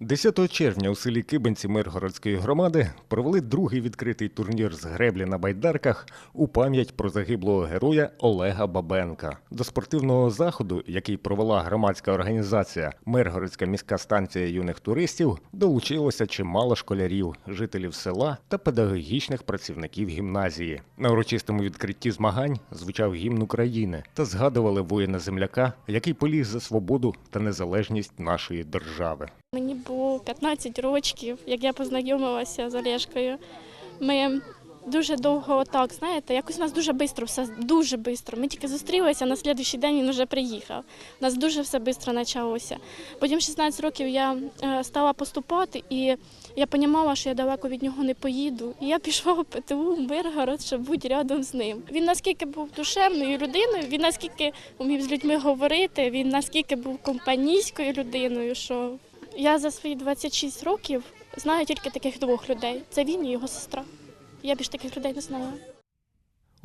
10 червня у селі Кибенці Миргородської громади провели другий відкритий турнір з греблі на байдарках у пам'ять про загиблого героя Олега Бабенка. До спортивного заходу, який провела громадська організація Миргородська міська станція юних туристів, долучилося чимало школярів, жителів села та педагогічних працівників гімназії. На урочистому відкритті змагань звучав гімн України та згадували воїна земляка, який поліг за свободу та незалежність нашої держави. Мені було 15 років, як я познайомилася з Олешкою. Ми дуже довго отак, знаєте, якось у нас дуже швидко, все дуже швидко. Ми тільки зустрілися, на слідуючий день він вже приїхав. У нас дуже все швидко почалося. Потім 16 років я е, стала поступати, і я розуміла, що я далеко від нього не поїду. І я пішла в ПТУ в Миргород, щоб бути рядом з ним. Він наскільки був душевною людиною, він наскільки вмів з людьми говорити, він наскільки був компанійською людиною, що я за свої 26 років знаю тільки таких двох людей: це він і його сестра. Я більш таких людей не знаю.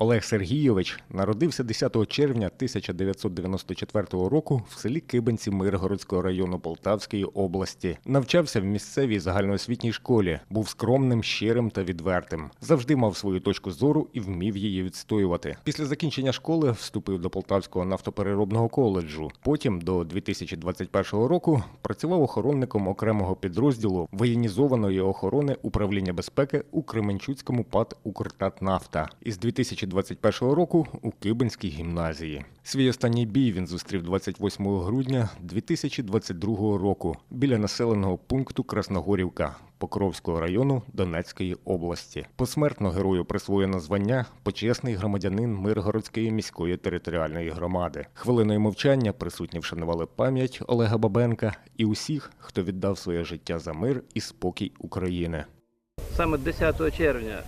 Олег Сергійович народився 10 червня 1994 року в селі Кибенці Миргородського району Полтавської області. Навчався в місцевій загальноосвітній школі, був скромним, щирим та відвертим. Завжди мав свою точку зору і вмів її відстоювати. Після закінчення школи вступив до Полтавського нафтопереробного коледжу. Потім до 2021 року працював охоронником окремого підрозділу воєнізованої охорони управління безпеки у Кременчуцькому ПАД «Укртатнафта» із 2021 року у Кибинській гімназії. Свій останній бій він зустрів 28 грудня 2022 року біля населеного пункту Красногорівка Покровського району Донецької області. Посмертно герою присвоєно звання почесний громадянин Миргородської міської територіальної громади. Хвилиною мовчання присутні вшанували пам'ять Олега Бабенка і усіх, хто віддав своє життя за мир і спокій України. Саме 10 червня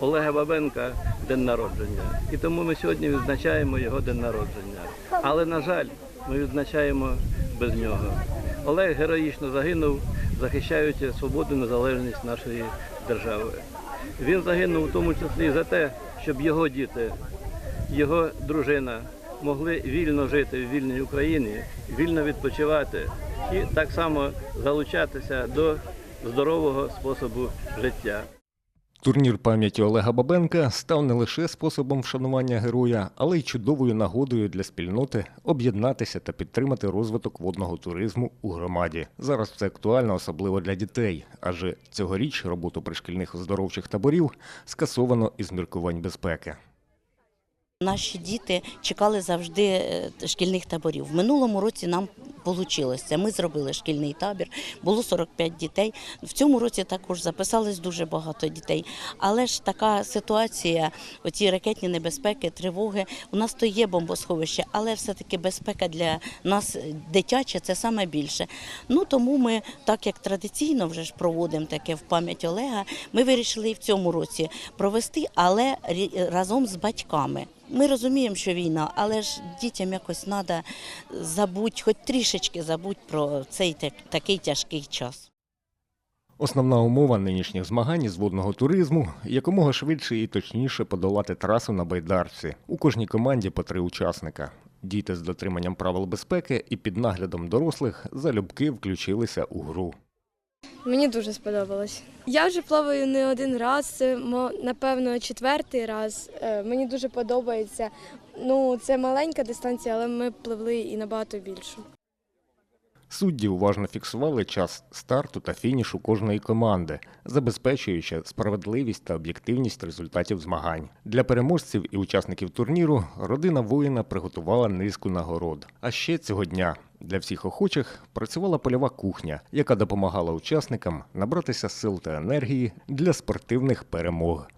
Олега Бабенка день народження. І тому ми сьогодні відзначаємо його день народження. Але, на жаль, ми відзначаємо без нього. Олег героїчно загинув, захищаючи свободу і незалежність нашої держави. Він загинув у тому числі за те, щоб його діти, його дружина могли вільно жити в вільній Україні, вільно відпочивати і так само залучатися до здорового способу життя. Турнір пам'яті Олега Бабенка став не лише способом вшанування героя, але й чудовою нагодою для спільноти об'єднатися та підтримати розвиток водного туризму у громаді. Зараз це актуально, особливо для дітей, адже цьогоріч роботу пришкільних оздоровчих таборів скасовано із міркувань безпеки. Наші діти чекали завжди е, шкільних таборів. В минулому році нам вийшло. Ми зробили шкільний табір, було 45 дітей. В цьому році також записалось дуже багато дітей. Але ж така ситуація, оці ракетні небезпеки, тривоги. У нас то є бомбосховище, але все-таки безпека для нас е, дитяча це саме більше. Ну тому ми, так як традиційно вже ж проводимо таке в пам'ять Олега, ми вирішили і в цьому році провести, але разом з батьками. Ми розуміємо, що війна, але ж дітям якось треба забути, хоч трішечки забути про цей такий тяжкий час. Основна умова нинішніх змагань із водного туризму якомога швидше і точніше подолати трасу на байдарці. У кожній команді по три учасника. Діти з дотриманням правил безпеки і під наглядом дорослих залюбки включилися у гру. Мені дуже сподобалось. Я вже плаваю не один раз, це напевно четвертий раз. Е, Мені дуже подобається. Ну, це маленька дистанція, але ми пливли і набагато більшу. Судді уважно фіксували час старту та фінішу кожної команди, забезпечуючи справедливість та об'єктивність результатів змагань. Для переможців і учасників турніру родина воїна приготувала низку нагород. А ще цього дня для всіх охочих працювала польова кухня, яка допомагала учасникам набратися сил та енергії для спортивних перемог.